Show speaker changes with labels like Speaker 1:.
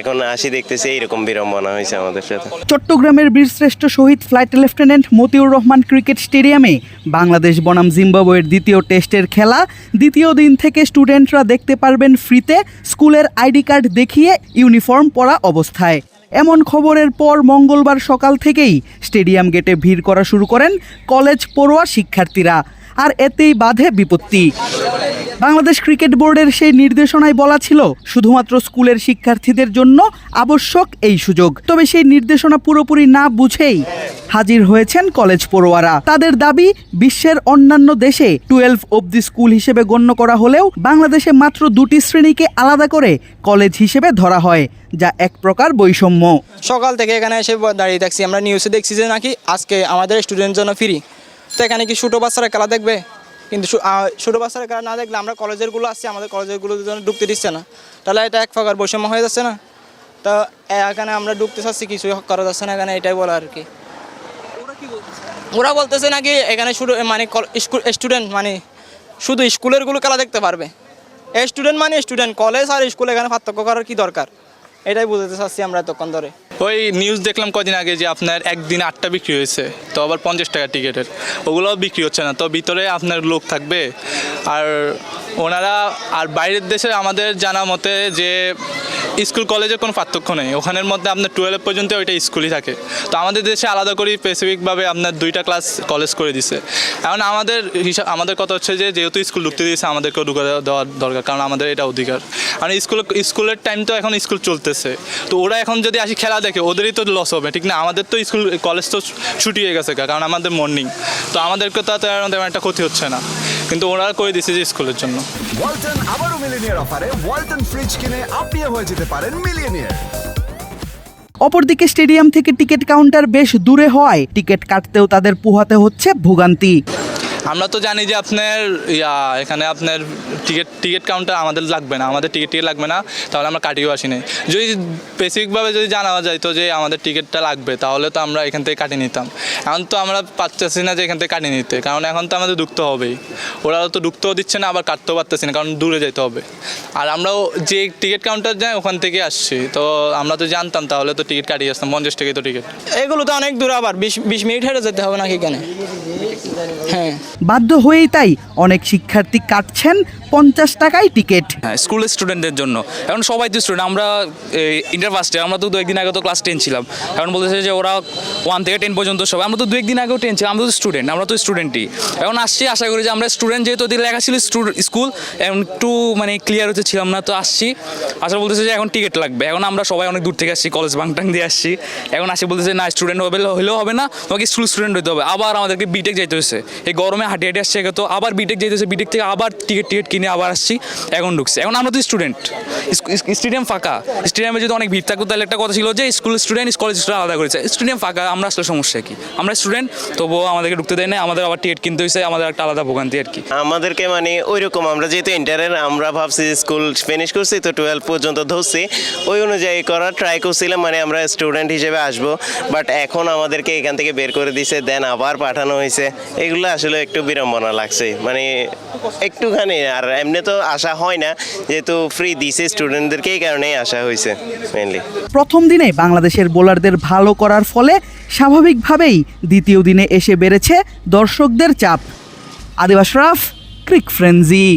Speaker 1: এখন আসি দেখতেছি এইরকম বিড়ম্বনা হয়েছে আমাদের সাথে।
Speaker 2: চট্টগ্রামের বীরশ্রেষ্ঠ শহীদ flight lieutenant Motiur Rahman cricket স্টেডিয়ামে বাংলাদেশ বনাম জিম্বাবুয়ের দ্বিতীয় টেস্টের খেলা। দ্বিতীয় দিন থেকে স্টুডেন্টরা দেখতে পারবেন ফ্রিতে স্কুলের আইডি কার্ড দেখিয়ে ইউনিফর্ম পরা অবস্থায়। এমন খবরের পর মঙ্গলবার সকাল থেকেই স্টেডিয়াম গেটে ভিড় করা শুরু করেন কলেজ পড়ুয়া শিক্ষার্থীরা। আর এতেই বাধে বিপত্তি। বাংলাদেশ ক্রিকেট বোর্ডের সেই নির্দেশনায় বলা ছিল, শুধুমাত্র স্কুলের শিক্ষার্থীদের জন্য আবশ্যক এই সুযোগ। তবে সেই নির্দেশনা পুরোপুরি না বুঝেই হাজির হয়েছেন কলেজ পড়ুয়ারা। তাদের দাবি, বিশ্বের অন্যান্য দেশে টুয়েলভ অবধি স্কুল হিসেবে গণ্য করা হলেও বাংলাদেশে মাত্র দুটি শ্রেণীকে আলাদা করে কলেজ হিসেবে ধরা হয়, যা এক প্রকার বৈষম্য।
Speaker 3: সকাল থেকে এখানে এসে দাঁড়িয়ে দেখছি আমরা নিউজে দেখছি যে নাকি আজকে আমাদের স্টুডেন্ট জন্য ফ্রি তো এখানে কি ছোটো বাচ্চারা খেলা দেখবে? কিন্তু ছোটো বাচ্চারা খেলা না দেখলে আমরা কলেজেরগুলো আসছি আমাদের কলেজেরগুলো জন্য ঢুকতে দিচ্ছে না। তাহলে এটা এক প্রকার বৈষম্য হয়ে যাচ্ছে না? তো এখানে আমরা ঢুকতে চাচ্ছি কিছুই করা যাচ্ছে না এখানে এটাই বলা আর কি। ওরা বলতেছে? নাকি এখানে শুধু মানে স্কুল স্টুডেন্ট মানে শুধু স্কুলেরগুলো খেলা দেখতে পারবে। স্টুডেন্ট মানে স্টুডেন্ট কলেজ আর স্কুল এখানে পার্থক্য করার কি দরকার? এটাই বুঝতে চাচ্ছি আমরা এতক্ষণ ধরে।
Speaker 4: ওই নিউজ দেখলাম কদিন আগে যে আপনার একদিন আটটা বিক্রি হয়েছে, তো আবার পঞ্চাশ টাকা টিকিটের। ওগুলোও বিক্রি হচ্ছে না, তো ভিতরে আপনার লোক থাকবে। আর ওনারা, আর বাইরের দেশে আমাদের জানা মতে যে স্কুল কলেজের কোনো পার্থক্য নেই। ওখানের মধ্যে আপনার টুয়েলভ পর্যন্ত ওইটা স্কুলই থাকে। তো আমাদের দেশে আলাদা করে স্পেসিফিকভাবে আপনার দুইটা ক্লাস কলেজ করে দিছে। এখন আমাদের হিসাব আমাদের কথা হচ্ছে যে, যেহেতু স্কুল ঢুকতে দিয়েছে, আমাদেরকেও ঢুকে দেওয়া- দেওয়া দরকার, কারণ আমাদের এটা অধিকার। কারণ স্কুল, স্কুলের টাইম তো এখন স্কুল চলতেছে। তো ওরা এখন যদি আসি খেলা দেখে, ওদেরই তো লস হবে, ঠিক না? আমাদের তো স্কুল কলেজ তো ছুটি হয়ে গেছে কারণ আমাদের মর্নিং তো আমাদেরকে তো আর তেমন একটা ক্ষতি হচ্ছে না। কিন্তু ওরা করে দিছে যে স্কুলের জন্য।
Speaker 5: ওয়ালটন আবারও মিলিনিয়ার অফারে ওয়ালটন ফ্রিজ কিনে আপনিও হয়ে যেতে পারেন মিলিয়নিয়ার।
Speaker 2: অপরদিকে স্টেডিয়াম থেকে টিকিট কাউন্টার বেশ দূরে হওয়ায় টিকিট কাটতেও তাদের পোহাতে হচ্ছে ভোগান্তি।
Speaker 4: আমরা তো জানি যে আপনার, ইয়া, এখানে আপনার টিকিট টিকিট কাউন্টার আমাদের লাগবে না, আমাদের টিকিট টিকিট লাগবে না, তাহলে আমরা কাটিয়েও আসি নাই যদি স্পেসিফিকভাবে যদি জানা যাইতো যে আমাদের টিকিটটা লাগবে, তাহলে তো আমরা এখান থেকে কাটিয়ে নিতাম। এখন তো আমরা পারতেছি না যে এখান থেকে কাটিয়ে নিতে, কারণ এখন তো আমাদের ঢুকতে হবেই। ওরা তো ঢুকতেও দিচ্ছে না, আবার কাটতেও পারতেছি না, কারণ দূরে যেতে হবে। আর আমরাও যে টিকিট কাউন্টার যায়, ওখান থেকে আসছি। তো আমরা তো জানতাম, তাহলে তো টিকিট কাটিয়ে আসতাম, পঞ্চাশ টাকাই তো টিকিট।
Speaker 3: এগুলো তো অনেক দূর আবার, বিশ বিশ মিনিট হেঁটে যেতে হবে নাকি এখানে? হ্যাঁ।
Speaker 2: বাধ্য হয়েই তাই অনেক শিক্ষার্থী কাটছেন পঞ্চাশ টাকায় টিকিট।
Speaker 6: হ্যাঁ স্কুল স্টুডেন্টদের জন্য। এখন সবাই তো স্টুডেন্ট আমরা ইন্টার ফার্স্টে আমরা তো দু একদিন আগে তো ক্লাস টেন ছিলাম। এখন বলতেছে যে ওরা ওয়ান থেকে টেন পর্যন্ত সবাই আমরা তো দু একদিন আগেও টেন ছিলাম, আমরা তো স্টুডেন্ট আমরা তো স্টুডেন্টই এখন আসছি, আশা করি যে আমরা স্টুডেন্ট যেহেতু ওদের লেখা ছিল স্কুল একটু মানে ক্লিয়ার হতে ছিলাম না, তো আসছি। আসলে বলতেছে যে এখন টিকিট লাগবে। এখন আমরা সবাই অনেক দূর থেকে আসছি কলেজ বাংটাং দিয়ে আসছি। এখন আসি বলতেছে, না স্টুডেন্ট হবে, হলেও হবে না, তোমাকে স্কুল স্টুডেন্ট হতে হবে। আবার আমাদেরকে বিটেক যাইতে হয়েছে এই গরমে হাঁটি হাঁটি আসছে, তো আবার বিটেক যাইতে হচ্ছে বিটেক থেকে আবার টিকিট টিকিট কিনে আবার আসছি, এখন ঢুকছে। এখন আমরা তো স্টুডেন্ট স্টেডিয়াম ফাঁকা। স্টেডিয়ামে যদি অনেক ভিড় থাকতো তাহলে একটা কথা ছিল যে স্কুল স্টুডেন্ট কলেজ স্টুডেন্ট আলাদা করেছে। স্টেডিয়াম ফাঁকা, আমরা আসলে সমস্যা কি? আমরা স্টুডেন্ট তবুও আমাদেরকে ঢুকতে দেয় না আমাদের আবার টিকিট কিনতে হয়েছে আমাদের একটা আলাদা ভোগান্তি আর কি।
Speaker 1: আমাদেরকে মানে ওই রকম আমরা যেহেতু ইন্টারের আমরা ভাবছি স্কুল ফিনিশ করছি, তো টুয়েলভ পর্যন্ত ধরছি। ওই অনুযায়ী করার ট্রাই করছিলাম মানে আমরা স্টুডেন্ট হিসেবে আসব। বাট এখন আমাদেরকে এখান থেকে বের করে দিছে দেন আবার পাঠানো হয়েছে এগুলো আসলে একটু বিড়ম্বনা লাগছে। মানে একটুখানি, আর এমনি তো আশা হয় না, যেহেতু ফ্রি দিছে স্টুডেন্টদেরকে এই কারণেই আসা হয়েছে মেনলি
Speaker 2: প্রথম দিনে বাংলাদেশের বোলারদের ভালো করার ফলে স্বাভাবিকভাবেই দ্বিতীয় দিনে এসে বেড়েছে দর্শকদের চাপ। আদিবাস রাফ ক্রিক ফ্রেন্জি